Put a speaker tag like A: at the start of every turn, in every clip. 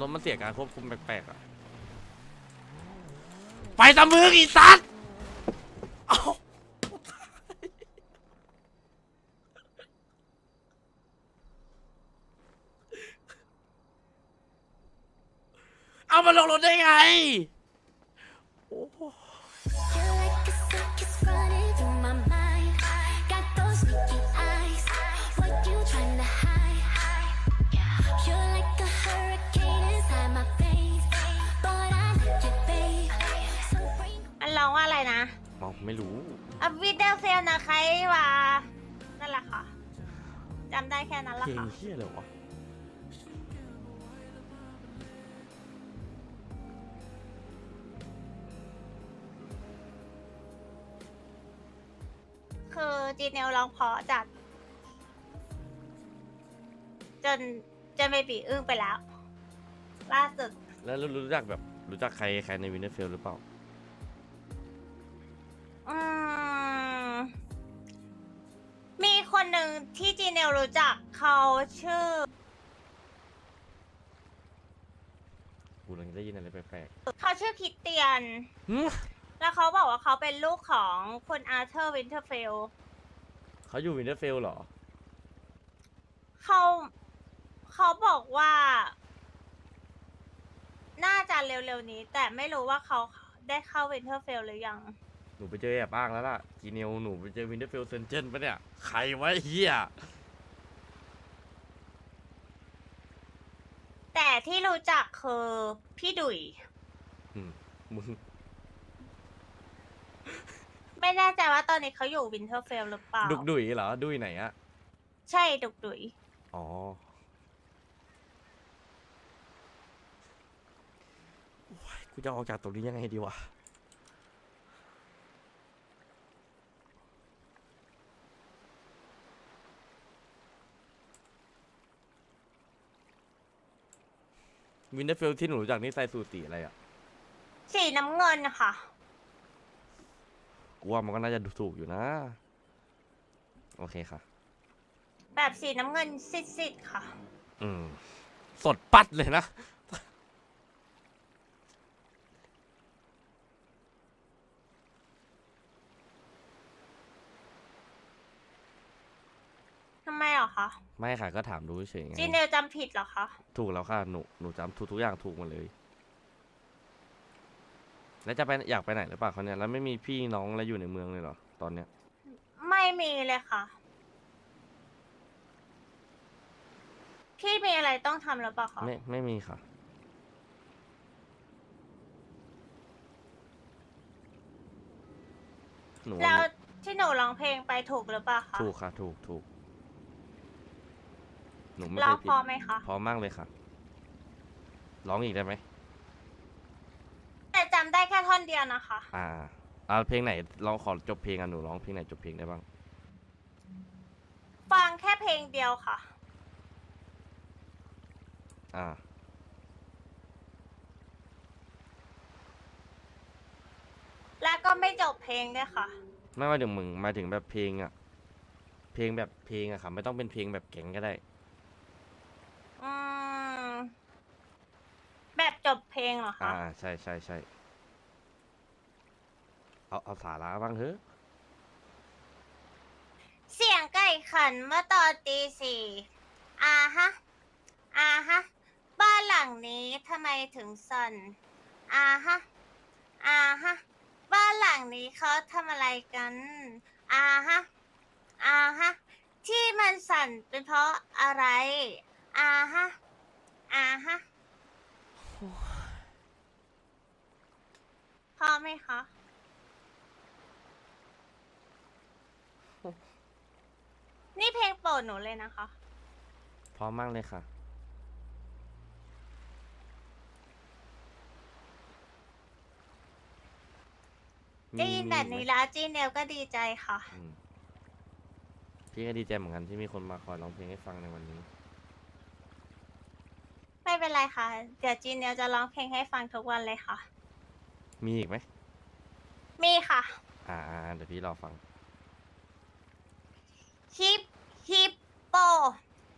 A: รถมันเสียการควบคุมแปลกๆอะไปตะมึงอีสัตว์เอาเอามาลงรถได้ไง
B: ไม่
A: รู้
B: อวิดเดลเซลนะใครว่านั่นแหละค่ะจำได้แค่นั้นแหละ
A: เพลง
B: ค่ะ
A: เฮียเลยวะ
B: คือจีเนลร้องเพราะจัด จนจนเบบีอึ้งไปแล้ว ล่าสุด
A: แล้วรู้รู้จักแบบรู้จักใครใครในวินเทอร์เฟลหรือเปล่า
B: ลรู้จักเขาชื่อ
A: กูกำลังได้ยินอะไรแปลก
B: เขาชื่อคริสเตียน
A: ๆหึ
B: แล้วเขาบอกว่าเขาเป็นลูกของคุณอาร์เธอร์วินเทอร์เฟล
A: เขาอยู่วินเทอร์เฟลเหรอ
B: เขาเขาบอกว่า น่าจะเร็วๆนี้ แต่ไม่รู้ว่าเขาได้เข้าวินเทอร์เฟลหรือยัง
A: หนูไปเจอแอบอ้างแล้วล่ะ จีเนลหนูไปเจอวินเทอร์เฟลเซนเจนปะเนี่ย ใครวะไอ้เฮีย
B: แต่ที่รู้จักคือพี่ดุย
A: อืมมึง
B: ไม่แน่ใจว่าตอนนี้เขาอยู่วินเทอร์เฟลหรือเปล่า
A: ดุกดุยเหรอ ดุยไหนอะ
B: ใช่ดุกดุย
A: อ๋อโอ้ยกูจะออกจากตรงนี้ยังไงดีวะ วินเทอร์เฟลที่หนูรู้จักนี่ใส่สูตรสีอะไรอะ
B: สีน้ำเงินค่ะ
A: กูว่ามันก็น่าจะดูถูกอยู่นะ โอเคค่ะ
B: แบบสีน้ำเงินซิดๆค่ะ
A: อืม สดปัดเลยนะำ
B: ไมเหรอคะ
A: ไม่ค่ะก็ถามดูเฉยๆไง
B: จีเนลจำผิดเหรอคะ
A: ถูกแล้วค่ะหนูหนูจำถูกทุกอย่างถูกหมดเลย แล้วจะไปอยากไปไหนหรือเปล่าเขาเนี่ยแล้วไม่มีพี่น้องอะไรอยู่ในเมืองเลยเหรอตอนเนี้ย
B: ไม่มีเลยค่ะ พี่มีอะไรต้องทำหรือเปล่าคะ
A: ไม่ไม่มีค่ะ หนู
B: แล้วที่หนูร้องเพลงไปถูกหรือเปล่าคะ
A: ถูกค่ะถูกถูกห นูไม่
B: ร้
A: เค
B: อง
A: ยผิ
B: พอ
A: ด
B: ไหมคะ
A: พร้อมมากเลยค่ะ ร้องอีกได้ไหม
B: แต่จำได้แค่ท่อนเดียวนะคะ
A: อ่าอ่าเพลงไหนลองขอจบเพลงอะหนูร้องเพลงไหนจบเพลงได้บ้าง
B: ฟังแค่เพลงเดียวค่ะ
A: อ่า
B: และก็ไม่จบเพลงด้วยค่ะ
A: ไม่ว่าถึงมึงหมายถึงแบบเพลงอะ เพลงแบบเพลงอะค่ะ ไม่ต้องเป็นเพลงแบบแก๊งก็ได้
B: อืม แบบ จบเพลงเหรอ
A: อ่า
B: คะ
A: ใช่ใช่ใช่เอาเอาสาระบ้างเถอะ
B: เสียงไก่ขันเมื่อตอนตีสี่อาฮะ อาฮะ บ้านหลังนี้ทำไมถึงสั่นอาฮะ อาฮะ บ้านหลังนี้เขาทำอะไรกัน อาฮะ อาฮะ ที่มันสั่นเป็นเพราะอะไร อาฮะ อาฮะ พอไหมคะ นี่เพลงโปรดหนูเลยนะคะ
A: พร้อมมากเลยค่ะ
B: ได้ยินแบบนี้แล้วจีเนลก็ดีใจค่ะ
A: อืมพี่ก็ดีใจเหมือนกันที่มีคนมาขอร้องเพลงให้ฟังในวันนี้
B: ไม่เป็นไรค่ะ เดี๋ยวจีนเนียวจะร้องเพลงให้ฟังทุกวันเลยค่ะ
A: มีอีกไหม
B: มีค่ะ
A: อ่า เดี๋ยวพี่รอฟัง
B: ฮิป ฮิปโป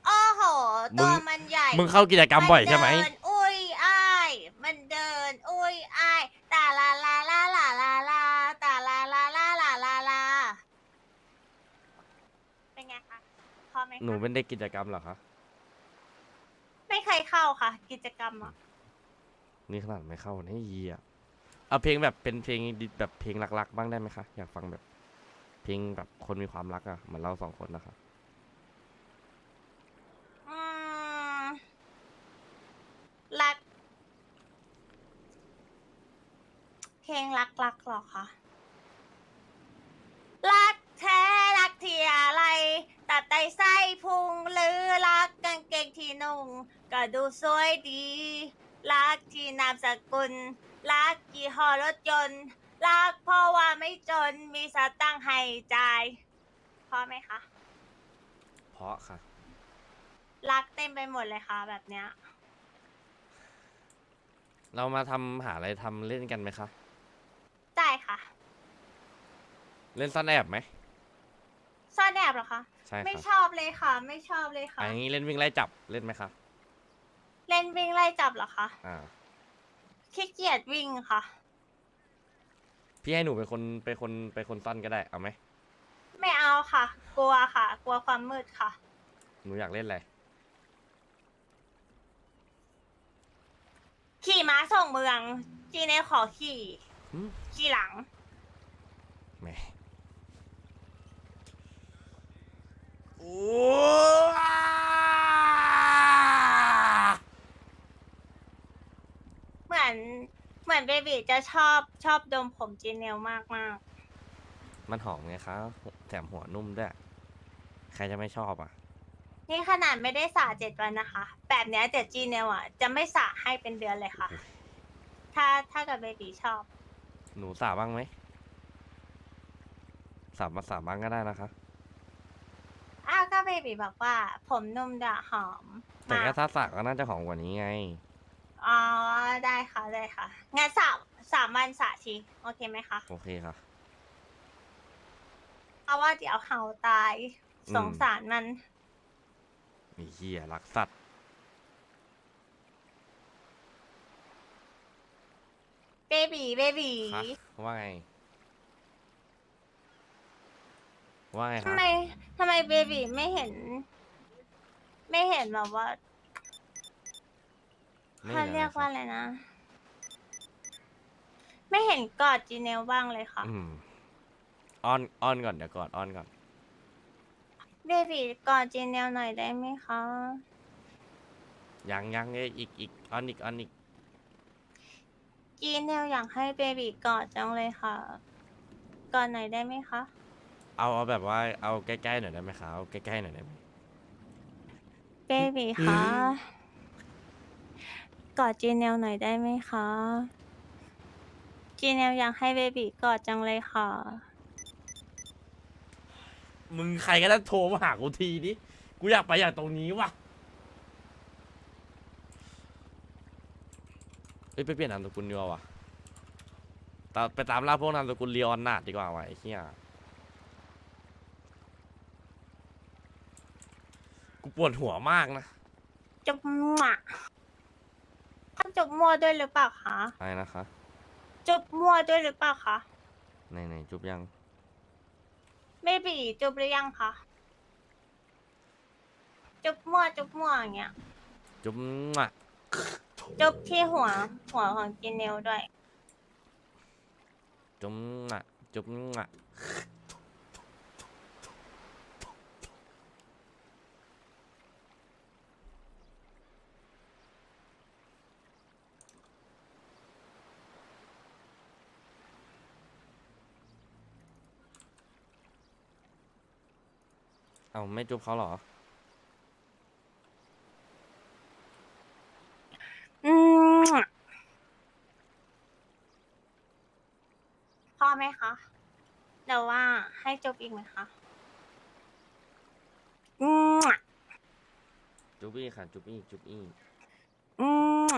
B: โอ้โห มึตัวมันใหญ่
A: มึงเข้ากิจกรรมบ่อยใช่ไหม
B: นเดินอุ้ยอ้าย มันเดิน อุ้ยอ้ายตาลาลาลาลาลาลาตาลาลาลาลาลาลาเป็นไงคะพอไหม
A: หนูเป็นเด็กกิจกรรมเหรอคะ
B: ไม่เคยเข้าค่ะ กิจกรรมอะ
A: นี่ขนาดไม่เข้านี่ยีอะเอาเพลงแบบเป็นเพลงดิแบบเพลงรักๆ บ้างได้ไหมคะ อยากฟังแบบ เพลงแบบคนมีความรักอะเหมือนเราสองคนนะคะ
B: อืมรัก เพลงรักรักๆเหรอคะรักแท้รักที่อะไรตัดไตไส้พุงหรือรักกางเกงที่นุ่ง ก็ดูสวยดีรักที่นามสกุลรักยี่ห้อรถยนต์รักเพราะว่าไม่จนมีสตังค์ให้จ่ายพอไหมคะ
A: เพราะค่ะ
B: รักเต็มไปหมดเลยค่ะ แบบเนี้ย
A: เรามาทำหาอะไรทำเล่นกันไหมคะ
B: ได้ค่ะ
A: เล่นซ่อนแอบไหม
B: ซ่อนแอบเหรอคะ
A: ใช่
B: ไม่
A: ค่ะ
B: ชอบเลยค่ะ ไม่ชอบเลยค่ะ
A: อันนี้เล่นวิ่งไล่จับเล่นไหมคะ
B: เล่นวิ่งไล่จับเหรอคะ
A: อ่า
B: ขี้เกียจวิ่งค่ะ
A: พี่ให้หนูเป็นคนเป็นคนเป็นคนซ่อนก็ได้เอาไหม
B: ไม่เอาค่ะ กลัวค่ะ กลัวความมืดค่ะ
A: หนูอยากเล่นอะไร
B: ขี่ม้าส่งเมือง จีเนขอขี่
A: หืม
B: ขี่หลัง
A: แหมโอ้
B: เห มือน เหมือนเบบีจะชอบชอบดมผมจีเนลมากมาก
A: มันหอมไงคะแถมหัวนุ่มด้วย ใครจะไม่ชอบอะ
B: ๆนี่ขนาดไม่ได้สระเจ็ดวันนะคะ แบบเนี้ยแต่จีเนลอะ จะไม่สระให้เป็นเดือนเลยค่ะ ถ้าถ้ากับเบบีชอบ
A: หนูสาบ้างไหมสามาสาบ้างก็ได้นะคะ
B: อ้าวก็เบบีบอกว่า ผมนุ่มดะหอม
A: แต่
B: มาก
A: ก็ถ้าสาก็น่าจะหอมกว่านี้ไง
B: อ๋อได้ค่ะได้ค่ะงั้นสามสามวันสระทีโอเคไหมคะ
A: โอเคค่ะ
B: เพราะว่าเดี๋ยวเขาตาย
A: อืม
B: สงสารมัน
A: มีเฮียรักสัตว์
B: เบบีเบบี
A: คะว่าไง ว่าไง
B: ทำ
A: คะ
B: ไมทำไมเบบีไม่เห็น ไม่เห็นแบบว่า
A: ไม่
B: เขา
A: ห็น
B: เรียก
A: อะ
B: ว่า
A: ไคะ
B: อะไรนะ ไม่เห็นกอดจีเนลบ้างเลยค่ะ
A: อืมอ้อนอ้อนก่อนเดี๋ยวก่อนอ้อนก่อน
B: เบบีกอดจีเนลหน่อยได้ไหมคะ
A: ยังยังเอ้ยอีกอีกอ้อนอีกอ้อนอีก
B: จีเนลอยากให้เบบีกอดจังเลยค่ะกอดหน่อยได้ไหมคะ
A: เอาเอาแบบว่าเอาใกล้ๆหน่อยได้ไหมคะเอาใกล้ๆหน่อยได้ไหม
B: เบบีคะ กอดจีเนลหน่อยได้ไหมคะจีเนลอยากให้เบบีกอดจังเลยค่ะ
A: มึงใครก็ได้โทรมาหากูทีดิกูอยากไปอย่างตรงนี้ว่ะเอ้ยไปเปลี่ยนนามสกุลดีกว่าว่ะตามไปตามล่าพวกนามสกุลเรียออนนาดดีกว่าว่ะไอ้เหี้ยกูปวดหัวมากนะ
B: จบมั่วท่าน จบมั่วด้วยหรือเปล่าคะ
A: อะไรนะคะ
B: จบมั่วด้วยหรือเปล่าคะ
A: ไหนไหนจุบยัง
B: เบบีจบหรือยังคะ จบมั่วจบมั่วอย่างเงี้ย
A: จุบอะ
B: จบที่หัว หัวของจีเนลด้วย
A: จุบอะจุบอะ เอาไม่จุบเขาเหรอ
B: อืมพอไหมคะเดี๋ยวว่าให้จบอีกไหมคะอืม
A: จุบอีกค่ะ จุบอีกจุบอีก
B: อืม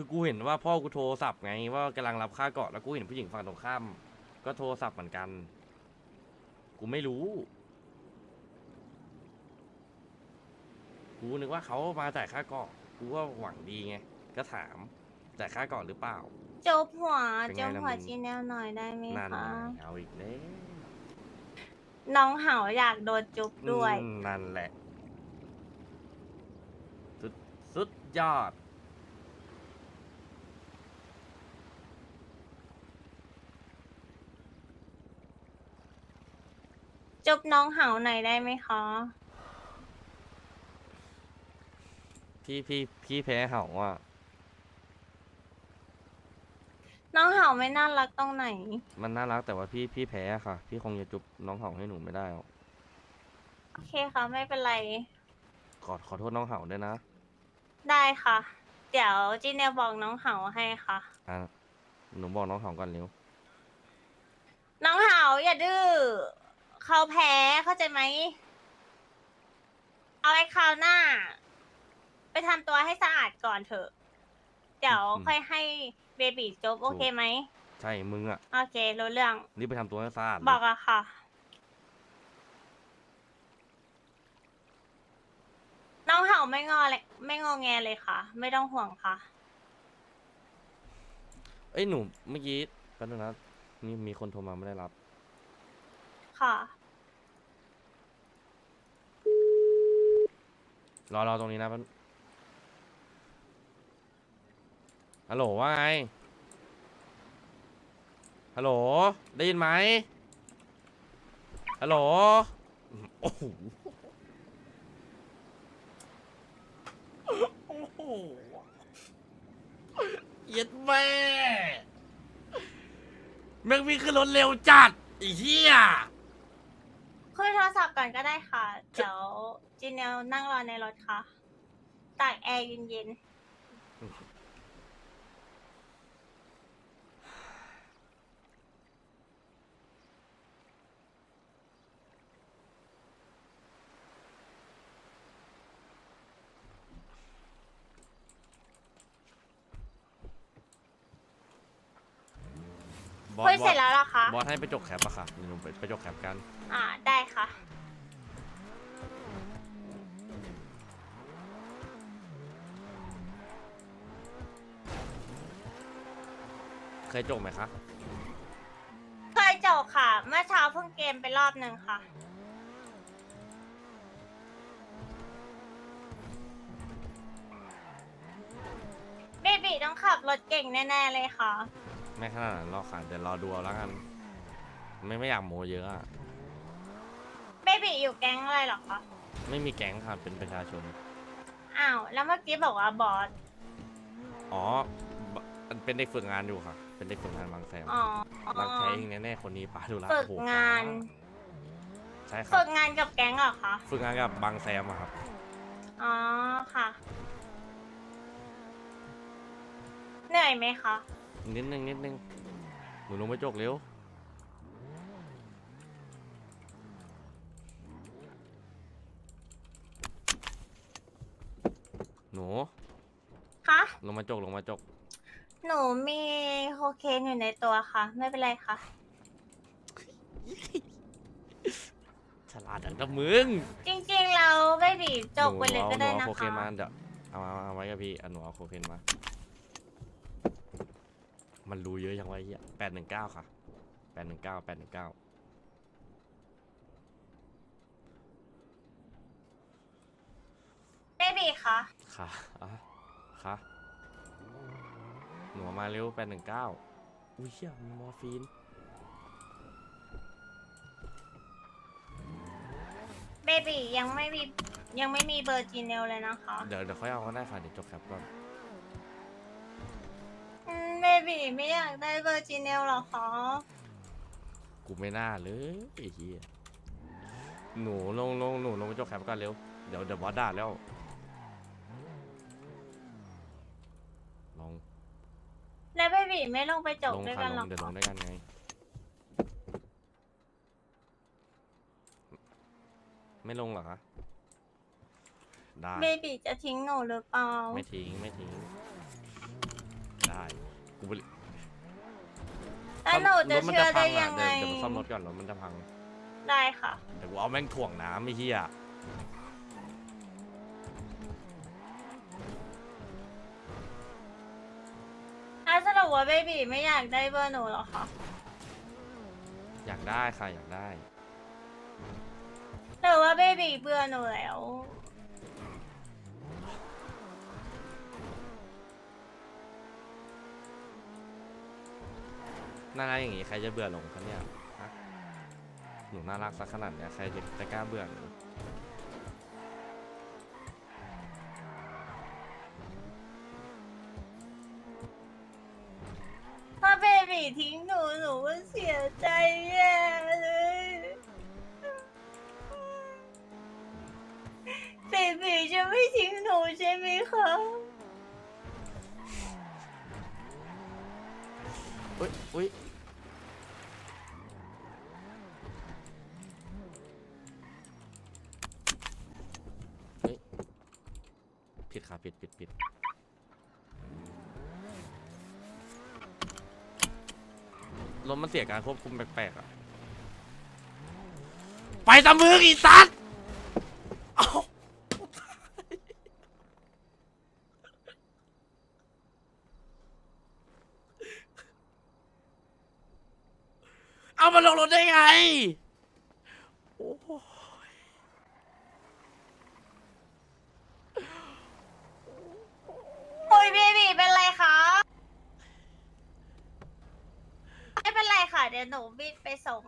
A: คือกูเห็นว่าพ่อกูโทรศัพท์ไงว่ากำลังรับค่าเกาะแล้วกูเห็นผู้หญิงฝั่งตรงข้าม ก็โทรศัพท์เหมือนกัน กูไม่รู้ กูนึกว่าเขามาจ่ายค่าเกาะกูก็หวังดีไง ก็ถามจ่ายค่าเกาะหรือเปล่า
B: อจุบหัว
A: เป็นไง
B: จุบ
A: ล่ะ
B: หัว
A: มึง
B: จีแนลหน่อยได้ไหม
A: นั่น
B: คะ
A: ไงเอาอีกแล้ว
B: น้องเหาอยากโดนจุบด้วย
A: อืมนั่นแหละ สุดสุดยอด
B: จุบน้องเหาหน่อยได้ไหมคะ
A: พี่พี่พี่แพ้เห่าอะ
B: น้องเหาไม่น่ารักตรงไหน
A: มันน่ารักแต่ว่าพี่พี่แพ้ค่ะ พี่คงจะจุบน้องเห่าให้หนูไม่ได้หรอก
B: โอเคค่ะไม่เป็นไร
A: ขอขอโทษน้องเห่าด้วยนะ
B: ได้ค่ะ เดี๋ยวจีเนลบอกน้องเหาให้ค่ะ
A: อะหนูบอกน้องเห่าก่อนเร็ว
B: น้องเหาอย่าดื้อ เขาแพ้เข้าใจไหม เอาไว้คราวหน้า ไปทำตัวให้สะอาดก่อนเถอะ เดี๋ยวค่อยให้เบบีจบโอเคไหม
A: ใช่มึงอะ
B: โอเครู้เรื่อง
A: รีบไปทำตัวให้สะอาดเลย
B: บอกอะค่ะ น้องเหาไม่งอเลยไม่งอแงเลยค่ะ ไม่ต้องห่วงค่ะ
A: เอ้ยหนูเมื่อกี้แป๊บนึงนะนี่มีคนโทรมาไม่ได้รับ
B: ค่ะ
A: รอรอตรงนี้นะแป๊บฮัลโหลว่าไง ฮัลโหล ได้ยินไหม ฮัลโหล โอ้โห โอ้โหเย็ดแม่แม่งวิ่งขึ้นรถเร็วจัดไอ้เหี้ย
B: คุยโทรศัพท์ก่อนก็ได้ค่ะ เดี๋ยวจีเนลนั่งรอในรถค่ะตากแอร์เย็น
A: บอ
B: ๆ
A: ส
B: คุย
A: บ
B: เส
A: อ
B: ร็จ
A: ส
B: แล้วเหรอคะ
A: บอสให้ไปจกแคปอะค่ะเดี๋ยวหนูไปไปจกแคปกัน
B: อ่าได้ค่ะ
A: เคยจกไหมคะ
B: เคยจบค่ะ เมื่อเช้าเพิ่งเกมไปรอบหนึ่งค่ะ เบบีต้องขับรถเก่งแน่ ๆ เลยค่ะ
A: ไม่ขนาดนั้นหรอกค่ะเดี๋ยวรอดูเอาแล้วกัน ไม่ไม่อยากโมเยอะอะ
B: เบบีอยู่แก๊งอะไรเหรอคะ
A: ไม่มีแก๊งค่ะเป็นประชาชน
B: อ้าว แล้วเมื่อกี้บอกว่าบอส
A: อ๋อเป็นเด็กฝึกงานอยู่ค่ะ เป็นเด็กฝึกงานบางแสน
B: อ๋ออ๋อบา
A: งแสนเองแน่ๆคนนี้ปาดูละ
B: ฝึก
A: โอ้โห
B: งาน
A: ใช่ครั
B: ฝึ
A: บ
B: กงานกับแก๊งเหรอคะ
A: ฝึกงานกับบางแซมอะครับ
B: อ๋อค่ะ เหนื่อยไหมคะ
A: นิดนึงนิดนึงหนูลงไปจกเร็วหนู
B: คะ
A: ลงมาจกลงมาจก
B: หนูมีโคเคนอยู่ในตัวค่ะ ไม่เป็นไรค่ะ
A: ฉลาดดังกับมึง
B: จริงๆเราไม่บีบจกไปเลย
A: ห
B: ก็ได้
A: ห
B: นะ
A: เอาโคเคนมา
B: คะ
A: เดี๋ยวเอามาเอาไว้กับพี่เอาหนูเอาโคเคนมา มันรู้เยอะยังไงเฮียแปดหนึ่งเก้าค่ะแปดหนึ่งเก้าแปดหนึ่งเก้า
B: เบบีคะ
A: ค่ะอะค่ะ หนูเอามาเร็วแปดหนึ่งเก้าอุ้ยเฮียมีมอร์ฟีน
B: เบบียังไม่มียังไม่มีเบอร์จีเนลเลยนะคะ
A: เดี๋ยวเดี๋ยวค่อยเอาก็ได้ค่ะ เดี๋ยวจบแคปก่อน
B: อืมเบบีไม่อยากได้เบอร์จีเนลหรอคะ
A: กูไม่น่าเลยไอ้เฮียหนูลงลงหนูลงไปจบแคปก่อนเร็ว เดี๋ยวเดี๋ยวบอสด่าแล้ว ลง
B: แล้วเบบีไม่ลงไปจก
A: ลง
B: ด้วย
A: ค่ะ
B: กัน
A: ล
B: หรอง
A: เดี๋ยวล
B: คะ
A: งด้วยกันไง ไม่ลงเหรอคะได้
B: เบบีจะทิ้งหนูหรือเปล่า
A: ไม่ทิ้ง ไม่ทิ้ง ได้ กูไป
B: แล้วหนูจะ
A: รถมั
B: เชื่อ
A: พั
B: ได้
A: ง
B: ยั
A: อะ
B: ง
A: เดี๋
B: ไง
A: ยวเดี๋ยวมาซ่อมรถก่อนรถมันจะพัง
B: ได้ค่ะ
A: เดี๋ยวกูเอาแม่งถ่วงน้ำไอ้เหี้ย
B: แล้วสรุปรือว่าเบบีไม่อยากได้เบอร์หนูเหรอคะ
A: อยากได้ค่ะอยากได้
B: หรือว่าเบบีเบื่อหนูแล้ว
A: น่ารักอย่างงี้ใครจะเบื่อหลงคะเนี่ยฮะหนูน่ารักสักขนาดเนี้ยใครจะจะกล้าเบื่อหนู
B: ถ้าเบบีทิ้งหนูหนูก็เสียใจแย่เลยเบบีจะไม่ทิ้งหนูใช่ไหมคะ
A: อุ้ยอุ้ยเฮ้ย ผิดผิดผิดรถมันเสียการควบคุมแปลกๆอะไปตะมืออีสัตว์เอามาลงรถได้ไง โอ้โห
B: โอ้ยเบบีเป็นไรคะ ไม่เป็นไร ค่ะ เดี๋ยวหนูบิดไปส่ง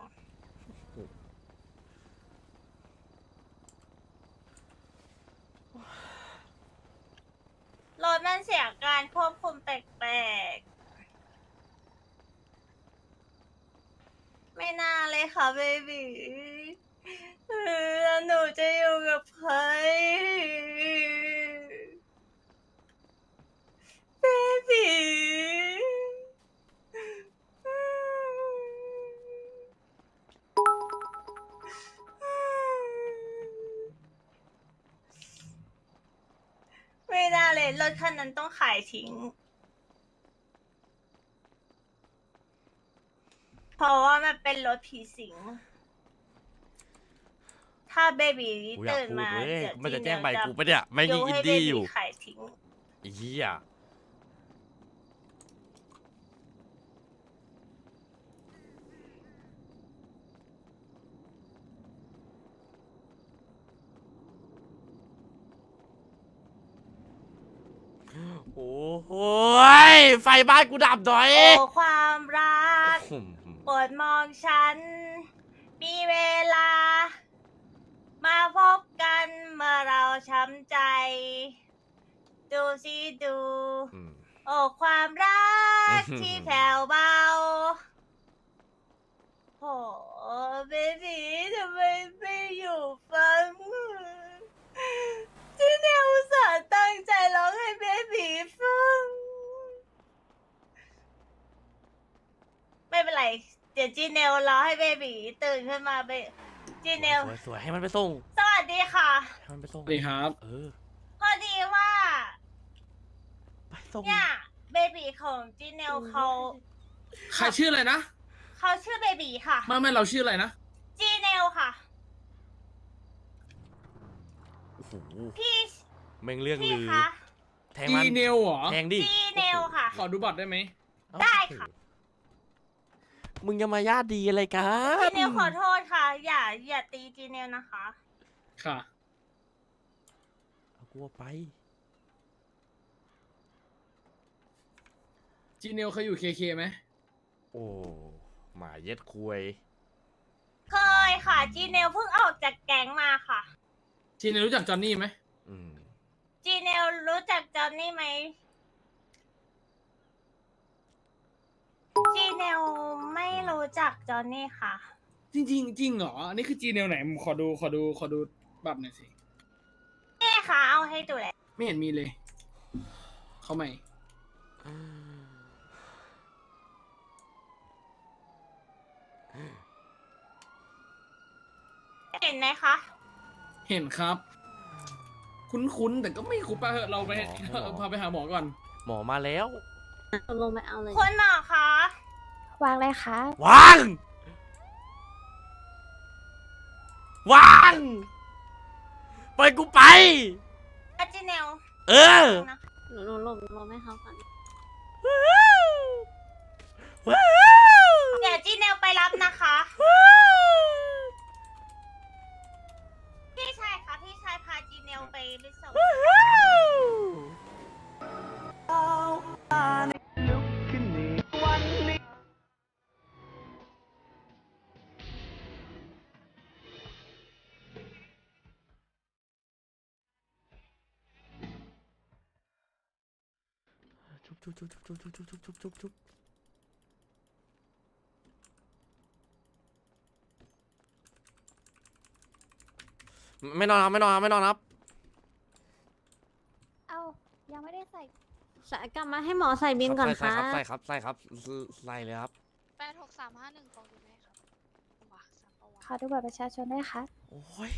B: รถมันเสียการควบคุมแปลกๆ ไม่น่าเลยค่ะเบบีแล้วหนูจะอยู่กับใครเบบี เลยรถคันนั้นต้องขายทิ้ง เพราะว่ามันเป็นรถผีสิง ถ้าเบบี
A: กูอยาก
B: ตื่น
A: พูด
B: มา
A: เว้ย
B: เดี๋ยว
A: มันจะ
B: จี
A: แจ้งใบ
B: เนีย
A: กูปะเนี่ยไม่มี
B: โย
A: อิน
B: ให้
A: ดี้
B: เบบี
A: อยู่
B: ขายทิ้ง
A: ไอ้เหี้ย โอ้โหยไฟบ้านกูดับหน่อย
B: โอ้ความรัก
A: อืม
B: โปรดมองฉัน มีเวลา มาพบกันเมื่อเราช้ำใจ ดูสิดู
A: อืม
B: โอ้ความรัก
A: อื้อหือ
B: ที่แผ่วเบาโอ้เบบีทำไมไม่อยู่ฟังที่เนี่ยอุตส่าห์ตั้งใจร้องให้เบบีฟัง ไม่ เป็นไรเดี๋ยวจีเนลรอให้เบบีตื่นขึ้นมาเบจีเนล
A: สวยสวยให้มันไปส่ง
B: สวัสดีค่ะ
A: ให้มันไปส่ง
C: สวัสดีครับ
A: เออ
B: พอดีว่า
A: ไปส่ง
B: เนี่ยเบบีของจีเนลเขา
C: ใครชื่ออะไรนะ
B: เขาชื่อเบบีค่ะ
C: ไม่ไม่เราชื่ออะไรนะ
B: จีเนลค่ะ
A: โอ้โห
B: พี่
A: แม่งเรื่อง
B: พี่
A: ลือ
B: คะ
A: แทง
C: จี
A: มัน
C: เนลเหรอ
A: แทงดิ
B: จีเนลค่ะ
C: ขอดูบัตรได้ไหม
A: เอ้า
B: ได้ค่ะ
A: มึงจะมาญาติดีอะไรกั
B: จี
A: น
B: เนลขอโทษค่ะ อย่าอย่าตีจีเนลนะคะ
C: ค่ะ
A: เอากลัวไป
C: จีเนลเคยอยู่เคเคไหม
A: โอ้หมาเย็ดคุย
B: เคยค่ะ จีเนลเพิ่งออกจากแก๊งมาค่ะ
C: จีเนลรู้จักจอนนี่ไหม
A: อืม
B: จีเนลรู้จักจอนนี่ไหม จีเนลไม่รู้จักจอนนี่ค่ะ
C: จริงจริงๆจริงเหรอ อันนี้คือจีเนลไหนผมขอดูขอดูขอดูบัตรหน่อยสิ
B: แม่ค่ะ เอาให้ดูแล
C: ไม่เห็นมีเลย เขาใหม่
B: เห็นไหมคะ
C: เห็นครับ คุ้นๆ แต่ก็ไม่คุ้นไปเถอะเราไป
A: หมอหมอ
C: พาไปหาหมอก่อน
A: หมอมาแล้ว
D: ลงไปเอาเลย
B: คุณหมอคะ
D: วางเลยคะ
A: วาง วางปล่อยกูไป
B: จีเนล
A: เออ
B: นะ
D: หนูหนูลงลงให้เขาก่อน
A: ว้าว
B: เดี๋ยวจีเนลไปรับนะคะพี่ชายคะพี่ชายพาจีเนลไปไปส่ง
A: จุ๊บจุ๊บจุ๊บจุ๊บจุ๊บจุ๊บจุ๊บจุ๊บจุ๊บจุ๊บไม่นอนครับไม่นอนครับไม่นอนครับ
D: เอายังไม่ได้ใส่ใส่กลับมาให้หมอใส่บินก่อน
A: ใส่
D: ค่ะ
A: ใส่ครับใส่ครับใส่ครับใส่เลยครับ
E: แปดหกสามห้าหนึ่งกองดูไหมครับว้าสามประวัติ
D: ขอดูบัตรประชาชนด้วยค่ะ
A: โอ้ย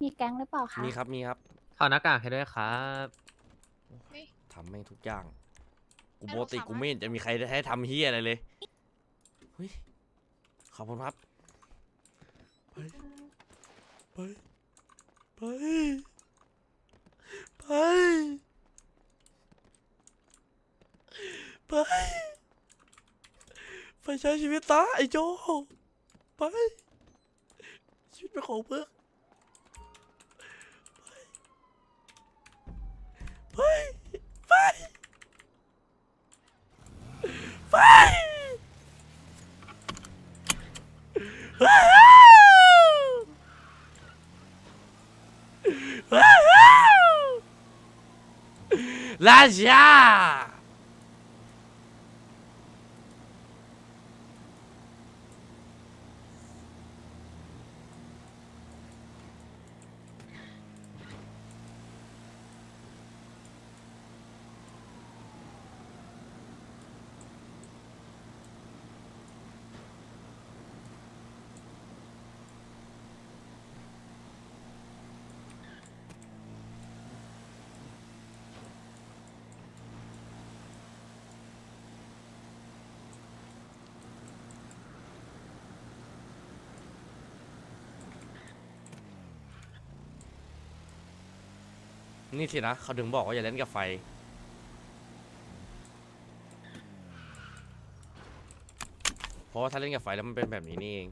D: มีแก๊งหรือเปล่าคะ
A: มีครับมีครับ
F: ขอหน้ากากให้ด้วยครับ
A: ทำแม่งทุกอย่าง กูปกติกูไม่เห็นจะมีใครให้ทำเฮียอะไรเลยเฮ้ยขอบคุณครับ ไป ไป ไป ไป ไป ไปใช้ชีวิตตาไอ้โจ ไป ชีวิตเป็นของเพื่อน Vai! Vai! Vai! Uhul! Uhul! Lá já! นี่สินะเขาถึงบอกว่าอย่าเล่นกับไฟ เพราะว่าถ้าเล่นกับไฟแล้วมันเป็นแบบนี้นี่เอง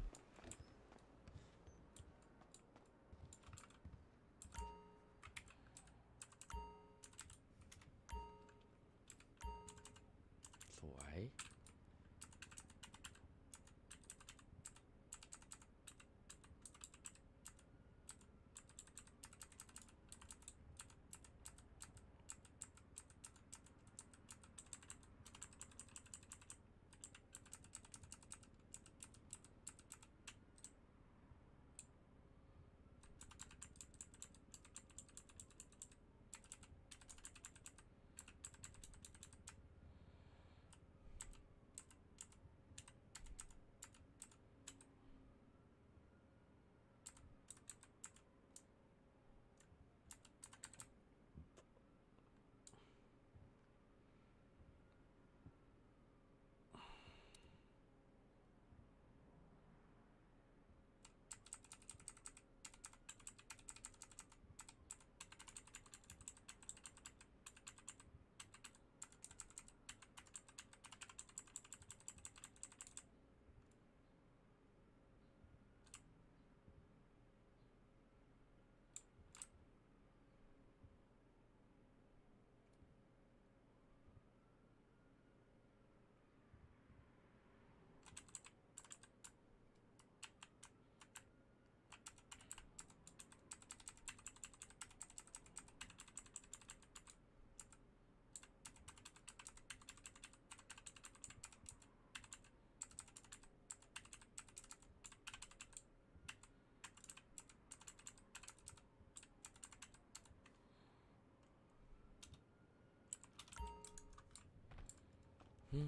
G: มัน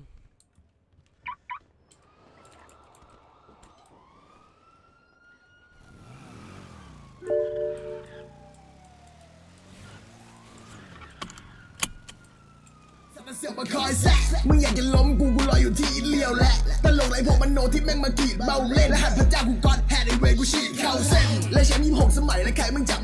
G: เสือกมาคอยแซะมึงอยากจะล้มกูกูรออยู่ที่อินเลียวแหละตลกไรพวกมันโนที่แม่งมากรีดเบาเล่นและหันพระเจ้ากูกอดแฮดไอเวย์กูฉีดเข้าเส้น และแชมป์ยี่หกสมัยและใครมึงจับ